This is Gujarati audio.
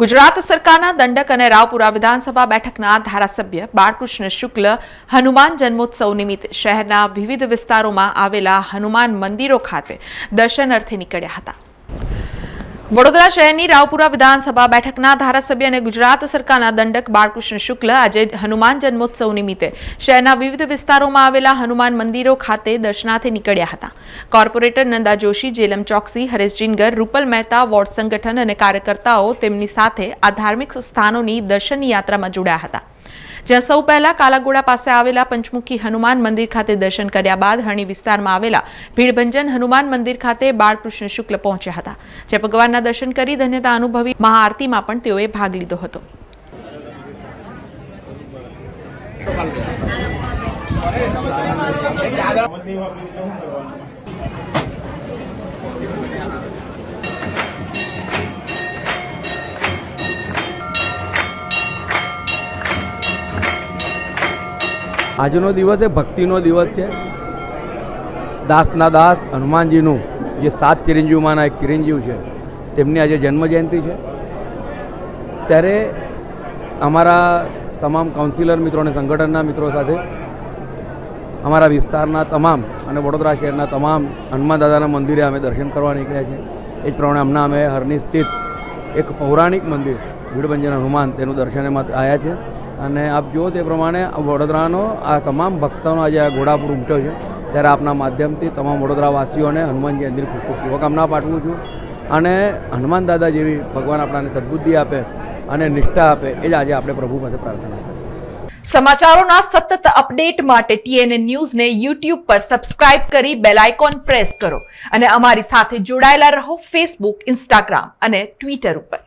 ગુજરાત સરકારના દંડક અને રાવપુરા વિધાનસભા બેઠકના ધારાસભ્ય બાળકૃષ્ણ શુક્લ હનુમાન જન્મોત્સવ નિમિત્તે શહેરના વિવિધ વિસ્તારોમાં આવેલા હનુમાન મંદિરો ખાતે દર્શન અર્થે નીકળ્યા હતા. વડોદરા શહેરની રાવપુરા વિધાનસભા બેઠકના ધારાસભ્ય અને ગુજરાત સરકારના દંડક બાળકૃષ્ણ શુક્લ આજે હનુમાન જન્મોત્સવ નિમિત્તે શહેરના વિવિધ વિસ્તારોમાં આવેલા હનુમાન મંદિરો ખાતે દર્શનાર્થે નીકળ્યા હતા. કોર્પોરેટર નંદા જોશી, જેલમ ચોકસી હરેશ જીનગર રૂપલ મહેતા, વોર્ડ સંગઠન અને કાર્યકર્તાઓ તેમની સાથે આ ધાર્મિક સ્થાનોની દર્શનની યાત્રામાં જોડાયા હતા. જ્યાં સૌ પહેલા કાલાગોડા પાસે આવેલા પંચમુખી હનુમાન મંદિર ખાતે દર્શન કર્યા બાદ હણી વિસ્તારમાં આવેલા ભીડભંજન હનુમાન મંદિર ખાતે બાળકૃષ્ણ શુક્લ પહોંચ્યા હતા જે ભગવાનના દર્શન કરી ધન્યતા અનુભવી મહાઆરતીમાં પણ તેઓએ ભાગ લીધો હતો. આજનો દિવસ એ ભક્તિનો દિવસ છે. દાસના દાસ હનુમાનજીનું, જે સાત ચિરંજીવમાંના એક ચિરંજીવ છે. તેમની આજે જન્મજયંતિ છે. ત્યારે અમારા તમામ કાઉન્સિલર મિત્રો અને સંગઠનના મિત્રો સાથે અમારા વિસ્તારના તમામ અને વડોદરા શહેરના તમામ હનુમાન દાદાના મંદિરે અમે દર્શન કરવા નીકળ્યા છીએ. એ જ પ્રમાણે હમણાં અમે હરની સ્થિત એક પૌરાણિક મંદિર, ભીડભંજન હનુમાન, તેનું દર્શને માત્ર આવ્યા છે. અને આપ જુઓ તે પ્રમાણે વડોદરાનો આ તમામ ભક્તોનો આજે આ ઘોડાપુર ઉમટ્યો છે. ત્યારે આપના માધ્યમથી તમામ વડોદરાવાસીઓને હનુમાન જયંતિની ખૂબ ખૂબ શુભકામના પાઠવું છું. અને હનુમાન દાદા જેવી ભગવાન આપણાને સદબુદ્ધિ આપે અને નિષ્ઠા આપે, એ જ આજે આપણે પ્રભુ પાસે પ્રાર્થના કરીએ. સમાચારોના સતત અપડેટ માટે ટીએનએ ન્યૂઝને યુટ્યુબ પર સબસ્ક્રાઇબ કરી બેલ આઇકોન પ્રેસ કરો અને અમારી સાથે જોડાયેલા રહો ફેસબુક, ઇન્સ્ટાગ્રામ અને ટ્વિટર ઉપર.